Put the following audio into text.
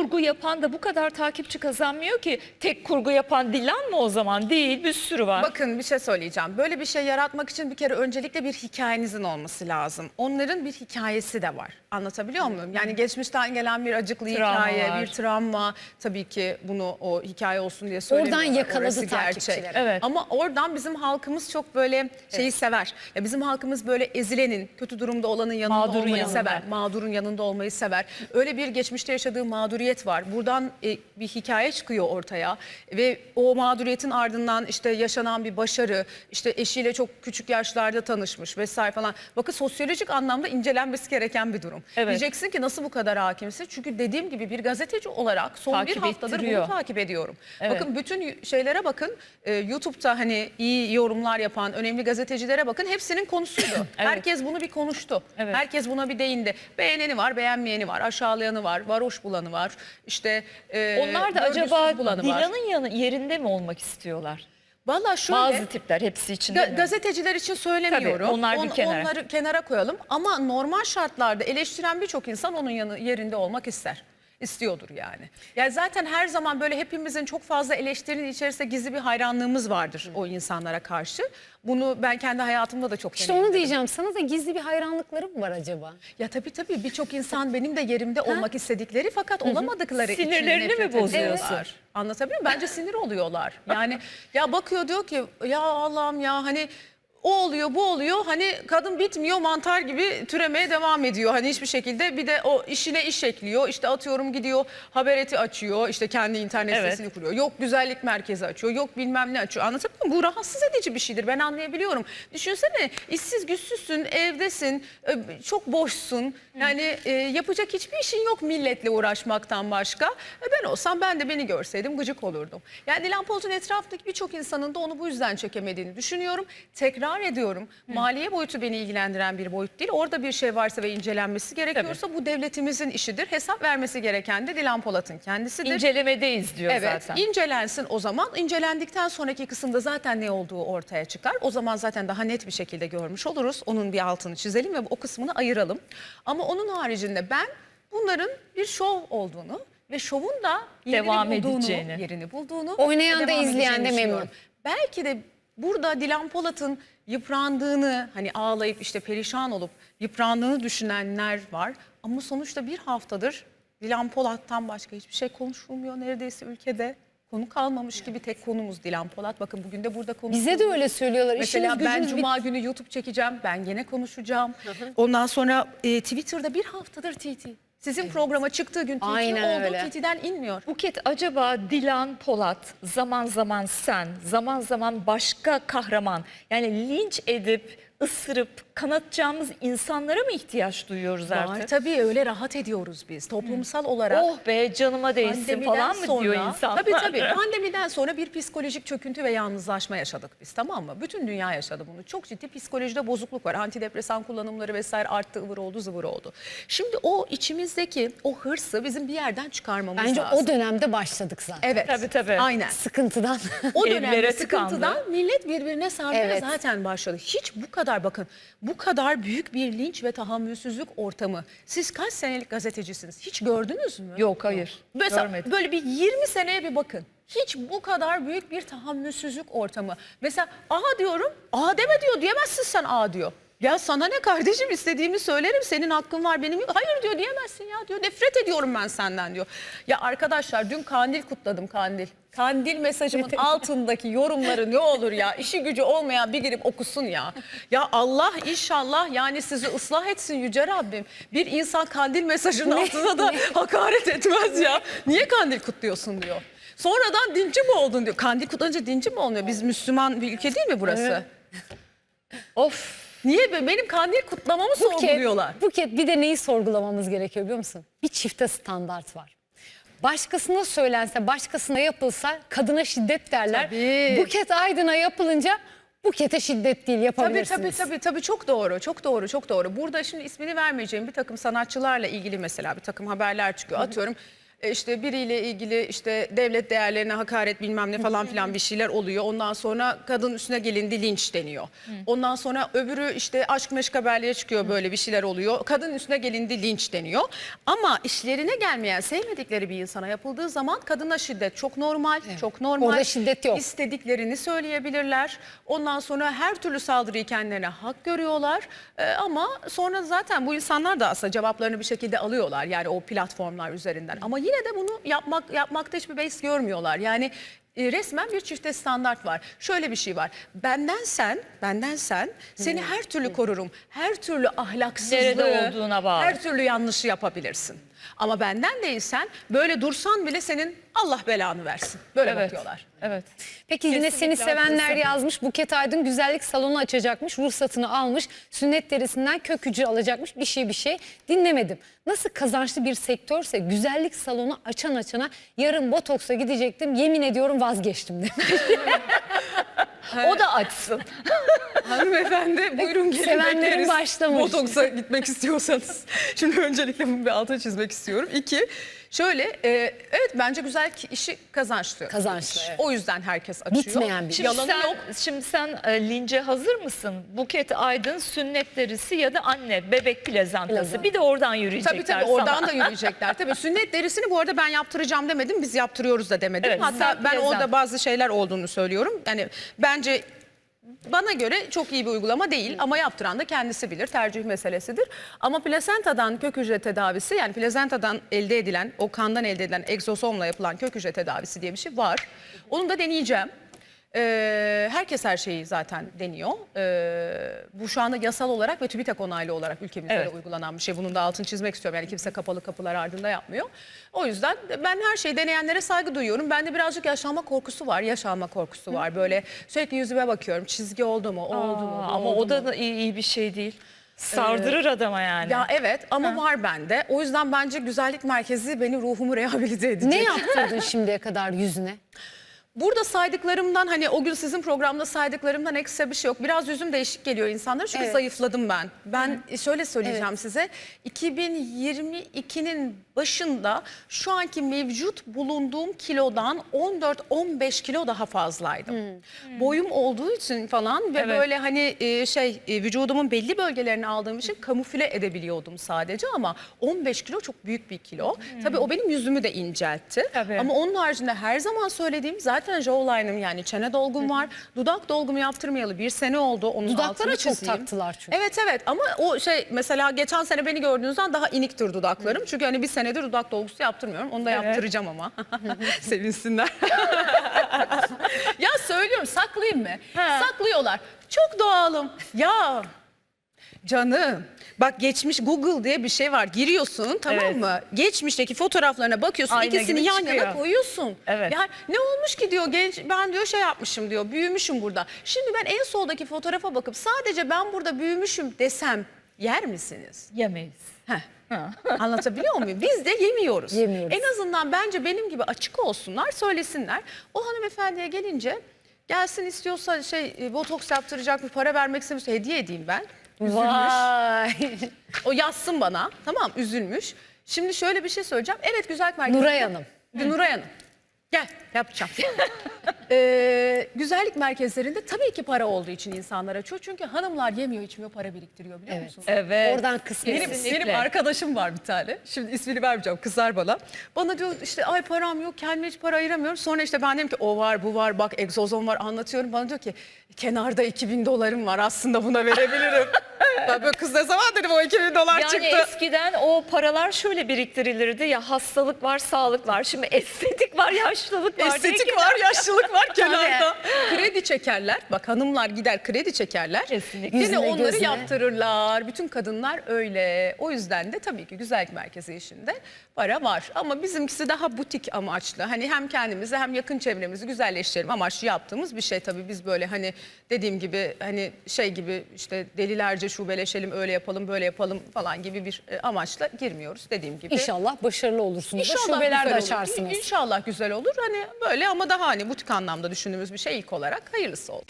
kurgu yapan da bu kadar takipçi kazanmıyor ki. Tek kurgu yapan Dilan mı o zaman? Değil bir sürü var. Bakın bir şey söyleyeceğim. Böyle bir şey yaratmak için bir kere öncelikle bir hikayenizin olması lazım. Onların bir hikayesi de var. Anlatabiliyor muyum? Yani geçmişten gelen bir acıklı Travma hikaye, bir travma. Tabii ki bunu o hikaye olsun diye söylemiyorlar. Oradan yakaladı Orası gerçek. Evet. Ama oradan bizim halkımız çok böyle şeyi sever. Ya bizim halkımız böyle ezilenin, kötü durumda olanın yanında Mağdurun olmayı yanında. sever. Mağdurun yanında olmayı sever. Öyle bir geçmişte yaşadığı mağduriyet var. Buradan e, bir hikaye çıkıyor ortaya ve o mağduriyetin ardından işte yaşanan bir başarı, işte eşiyle çok küçük yaşlarda tanışmış vesaire falan. Bakın sosyolojik anlamda incelenmesi gereken bir durum. Evet. Diyeceksin ki nasıl bu kadar hakimsin? Çünkü dediğim gibi bir gazeteci olarak son Takip bir haftadır ettiriyor. bunu takip ediyorum. Evet. Bakın bütün şeylere bakın. Ee, YouTube'da hani iyi yorumlar yapan önemli gazetecilere bakın. Hepsinin konusuydu. Herkes bunu bir konuştu. Evet. Herkes buna bir değindi. Beğeneni var, beğenmeyeni var, aşağılayanı var, varoş bulanı var. İşte e, Onlar da acaba var. Dilan'ın yanı, yerinde mi olmak istiyorlar? Valla şöyle Bazı tipler hepsi için Ga- gazeteciler için söylemiyorum. Tabii, onlar bir kenara. Onları kenara koyalım. Ama normal şartlarda eleştiren birçok insan onun yanı, yerinde olmak ister. İstiyordur yani. Yani zaten her zaman böyle hepimizin çok fazla eleştirinin içerisinde gizli bir hayranlığımız vardır o insanlara karşı. Bunu ben kendi hayatımda da çok İşte onu diyeceğim. Sana da gizli bir hayranlıkları mı var acaba? Ya tabii tabii birçok insan benim de yerimde olmak istedikleri fakat olamadıkları için Sinirlerini mi nefret bozuyorsun? ediyorlar. Anlatabiliyor muyum? Bence sinir oluyorlar. Yani ya bakıyor diyor ki ya Allah'ım ya hani o oluyor bu oluyor hani kadın bitmiyor mantar gibi türemeye devam ediyor. Hani hiçbir şekilde bir de o işine iş ekliyor. İşte atıyorum gidiyor habereti açıyor işte kendi internet Evet. sitesini kuruyor. Yok güzellik merkezi açıyor yok bilmem ne açıyor. Anlatabiliyor muyum? Bu rahatsız edici bir şeydir ben anlayabiliyorum. Düşünsene işsiz güçsüzsün evdesin e, çok boşsun. Yani e, yapacak hiçbir işin yok milletle uğraşmaktan başka. E, ben olsam ben de beni görseydim gıcık olurdum. Yani Dilan Polat'ın etrafındaki birçok insanın da onu bu yüzden çekemediğini düşünüyorum. Tekrar ediyorum maliye boyutu beni ilgilendiren bir boyut değil. Orada bir şey varsa ve incelenmesi gerekiyorsa bu devletimizin işidir. Hesap vermesi gereken de Dilan Polat'ın kendisidir. İncelemedeyiz diyor Evet, zaten. incelensin o zaman. İncelendikten sonraki kısımda zaten ne olduğu ortaya çıkar. O zaman zaten daha net bir şekilde görmüş oluruz. Onun bir altını çizelim ve o kısmını ayıralım. Ama onun haricinde ben bunların bir şov olduğunu ve şovun da yerini Devam bulduğunu, edeceğini. yerini bulduğunu Oynayan da izleyen de memnun. Belki de burada Dilan Polat'ın yıprandığını hani ağlayıp işte perişan olup yıprandığını düşünenler var. Ama sonuçta bir haftadır Dilan Polat'tan başka hiçbir şey konuşulmuyor neredeyse ülkede. Konu kalmamış gibi tek konumuz Dilan Polat. Bakın bugün de burada konuşuyoruz. Bize de öyle söylüyorlar. Mesela İşiniz ben cuma günü YouTube çekeceğim. Ben gene konuşacağım. Ondan sonra e, Twitter'da bir haftadır TT. Sizin programa çıktığı gün TT Aynen oldu. öyle. TT'den inmiyor. Buket acaba Dilan Polat zaman zaman sen, zaman zaman başka kahraman yani linç edip ısırıp kanatacağımız insanlara mı ihtiyaç duyuyoruz Var artık? tabii öyle rahat ediyoruz biz toplumsal olarak. Oh be canıma değsin Pandemiden falan mı diyor sonra- insanlar? Tabii tabii. Pandemiden sonra bir psikolojik çöküntü ve yalnızlaşma yaşadık biz tamam mı? Bütün dünya yaşadı bunu. Çok ciddi psikolojide bozukluk var. Antidepresan kullanımları vesaire arttı, ıvır oldu, zıvır oldu. Şimdi o içimizdeki o hırsı bizim bir yerden çıkarmamız Bence lazım. o dönemde başladık zaten. Evet. Tabii, tabii. Aynen. Sıkıntıdan. O Evlere dönemde tıkandı. sıkıntıdan millet birbirine sarmaya Evet. zaten başladı. Hiç bu kadar bakın bu kadar büyük bir linç ve tahammülsüzlük ortamı. Siz kaç senelik gazetecisiniz? Hiç gördünüz mü? Yok hayır Mesela görmedim. böyle bir 20 seneye bir bakın. Hiç bu kadar büyük bir tahammülsüzlük ortamı. Mesela aha diyorum, aha deme diyor, diyemezsin sen aha diyor. Ya sana ne kardeşim istediğimi söylerim senin hakkın var benim yok. Hayır diyor diyemezsin ya diyor nefret ediyorum ben senden diyor. Ya arkadaşlar dün kandil kutladım kandil. Kandil mesajımın altındaki yorumları ne olur ya işi gücü olmayan bir girip okusun ya. Ya Allah inşallah yani sizi ıslah etsin yüce Rabbim. Bir insan kandil mesajının altına da hakaret etmez ya. Niye kandil kutluyorsun diyor. Sonradan dinci mi oldun diyor. Kandil kutlanınca dinci mi oluyor? Biz Müslüman bir ülke değil mi burası? Of Niye be- benim kandil kutlamamı sorguluyorlar? Buket bir de neyi sorgulamamız gerekiyor biliyor musun? Bir çifte standart var. Başkasına söylense, başkasına yapılsa kadına şiddet derler. Tabii. Buket Aydın'a yapılınca Buket'e şiddet değil Tabii yapabilirsiniz. tabii tabii tabii çok doğru çok doğru çok doğru. Burada şimdi ismini vermeyeceğim bir takım sanatçılarla ilgili mesela bir takım haberler çıkıyor. Atıyorum işte biriyle ilgili işte devlet değerlerine hakaret bilmem ne falan filan bir şeyler oluyor. Ondan sonra kadın üstüne gelindi linç deniyor. Ondan sonra öbürü işte aşk meşk haberleri çıkıyor böyle bir şeyler oluyor. Kadın üstüne gelindi linç deniyor. Ama işlerine gelmeyen sevmedikleri bir insana yapıldığı zaman kadına şiddet çok normal, çok normal. Orada şiddet yok. İstediklerini söyleyebilirler. Ondan sonra her türlü saldırıyı kendilerine hak görüyorlar. Ee, ama sonra zaten bu insanlar da aslında cevaplarını bir şekilde alıyorlar. Yani o platformlar üzerinden. Ama yine de bunu yapmak yapmakta hiçbir beis görmüyorlar. Yani e, resmen bir çifte standart var. Şöyle bir şey var. Benden sen, benden sen seni her türlü korurum. Her türlü ahlaksızlığı, Nerede olduğuna bağlı. her türlü yanlışı yapabilirsin. Ama benden değilsen böyle dursan bile senin Allah belanı versin. Böyle Evet. bakıyorlar. Evet. Peki yine seni Kesinlikle sevenler haklısın. yazmış. Buket Aydın güzellik salonu açacakmış. Ruhsatını almış. Sünnet derisinden kök hücre alacakmış. Bir şey bir şey dinlemedim. Nasıl kazançlı bir sektörse güzellik salonu açan açana yarın botoksa gidecektim. Yemin ediyorum vazgeçtim demiş. O da açsın. Hanımefendi buyurun gelin Sevenlerin bekleriz. başlamış. Botoksa gitmek istiyorsanız. Şimdi öncelikle bunu bir altına çizmek istiyorum. İki, şöyle e, evet bence güzel ki işi kazançlı. Kazançlı, evet. O yüzden herkes açıyor. Bitmeyen bir. Şimdi Yalanı sen, yok. Şimdi sen e, lince hazır mısın? Buket Aydın sünnet derisi ya da anne bebek plezantası. Plezant. Bir de oradan yürüyecekler Tabii tabii sana. oradan da yürüyecekler. Tabii sünnet derisini bu arada ben yaptıracağım demedim. Biz yaptırıyoruz da demedim. Evet, Hatta ben plezant. orada bazı şeyler olduğunu söylüyorum. Yani bence bana göre çok iyi bir uygulama değil ama yaptıran da kendisi bilir. Tercih meselesidir. Ama plasentadan kök hücre tedavisi yani plasentadan elde edilen o kandan elde edilen egzosomla yapılan kök hücre tedavisi diye bir şey var. Onu da deneyeceğim. Ee, herkes her şeyi zaten deniyor. Ee, bu şu anda yasal olarak ve TÜBİTAK onaylı olarak ülkemizde Evet. de uygulanan bir şey. Bunun da altını çizmek istiyorum. Yani kimse kapalı kapılar ardında yapmıyor. O yüzden ben her şeyi deneyenlere saygı duyuyorum. Bende birazcık yaşlanma korkusu var. Yaş alma korkusu var. Böyle sürekli yüzüme bakıyorum. Çizgi oldu mu? O oldu mu? Aa, bu ama oldu o da, mu? da iyi, iyi bir şey değil. Sardırır adama yani. Ya evet ama var bende. O yüzden bence güzellik merkezi beni ruhumu rehabilite edecek. ne yaptırdın şimdiye kadar yüzüne? Burada saydıklarımdan hani o gün sizin programda saydıklarımdan ekstra bir şey yok. Biraz yüzüm değişik geliyor insanlara çünkü Evet. zayıfladım ben. Ben şöyle söyleyeceğim size. 2022'nin başında şu anki mevcut bulunduğum kilodan 14-15 kilo daha fazlaydım. Boyum olduğu için falan ve Evet. böyle hani e, şey e, vücudumun belli bölgelerini aldığım için kamufle edebiliyordum sadece ama 15 kilo çok büyük bir kilo. Tabii o benim yüzümü de inceltti. Tabii. Ama onun haricinde her zaman söylediğim zaten jawline'ım yani çene dolgum var. Dudak dolgumu yaptırmayalı bir sene oldu. Onun Dudaklara altını çok çizeyim. taktılar çünkü. Evet evet ama o şey mesela geçen sene beni gördüğünüzden daha iniktir dudaklarım. Çünkü hani bir senedir dudak dolgusu yaptırmıyorum. Onu da Evet. yaptıracağım ama. Sevinsinler. ya söylüyorum saklayayım mı? Ha. Saklıyorlar. Çok doğalım. Ya Canım bak geçmiş Google diye bir şey var. Giriyorsun tamam Evet. mı? Geçmişteki fotoğraflarına bakıyorsun. Ayna ikisini gibi yan yana çıkıyor. koyuyorsun. Evet. Yani ne olmuş ki diyor genç ben diyor şey yapmışım diyor. Büyümüşüm burada. Şimdi ben en soldaki fotoğrafa bakıp sadece ben burada büyümüşüm desem yer misiniz? Yemeyiz. Heh. Anlatabiliyor muyum? Biz de yemiyoruz. Yemiyoruz. En azından bence benim gibi açık olsunlar, söylesinler. O hanımefendiye gelince gelsin istiyorsa şey e, botoks yaptıracak bir para vermek istemiyorsa hediye edeyim ben. Vay. O yazsın bana. Tamam üzülmüş. Şimdi şöyle bir şey söyleyeceğim. Evet güzel merkez. Nuray Hanım. Nuray Hanım. Gel yapacağım. Ee, güzellik merkezlerinde tabii ki para olduğu için insanlar açıyor. Çünkü hanımlar yemiyor içmiyor para biriktiriyor biliyor Evet. musunuz? Evet. Oradan kısmet. Benim, benim arkadaşım var bir tane. Şimdi ismini vermeyeceğim kızar bana. Bana diyor işte ay param yok kendime hiç para ayıramıyorum. Sonra işte ben dedim ki o var bu var bak egzozom var anlatıyorum. Bana diyor ki kenarda 2000 dolarım var aslında buna verebilirim. ben böyle kız ne zaman dedim o 2000 dolar Yani çıktı. eskiden o paralar şöyle biriktirilirdi ya hastalık var, sağlık var. Şimdi estetik var, yaşlılık var. Estetik var, yaşlılık var kenarda. kredi çekerler. Bak hanımlar gider kredi çekerler. Kesinlikle. Yine onları gözüne. yaptırırlar. Bütün kadınlar öyle. O yüzden de tabii ki güzellik merkezi işinde para var. Ama bizimkisi daha butik amaçlı. Hani hem kendimizi hem yakın çevremizi güzelleştirelim amaçlı yaptığımız bir şey tabii. Biz böyle hani dediğim gibi hani şey gibi işte delilerce şubeleşelim öyle yapalım böyle yapalım falan gibi bir e, amaçla girmiyoruz dediğim gibi. İnşallah başarılı olursunuz. İnşallah şubeler de açarsınız. İnşallah güzel olur. Hani böyle ama daha hani butik anlamda düşündüğümüz bir şey ilk olarak hayırlısı oldu.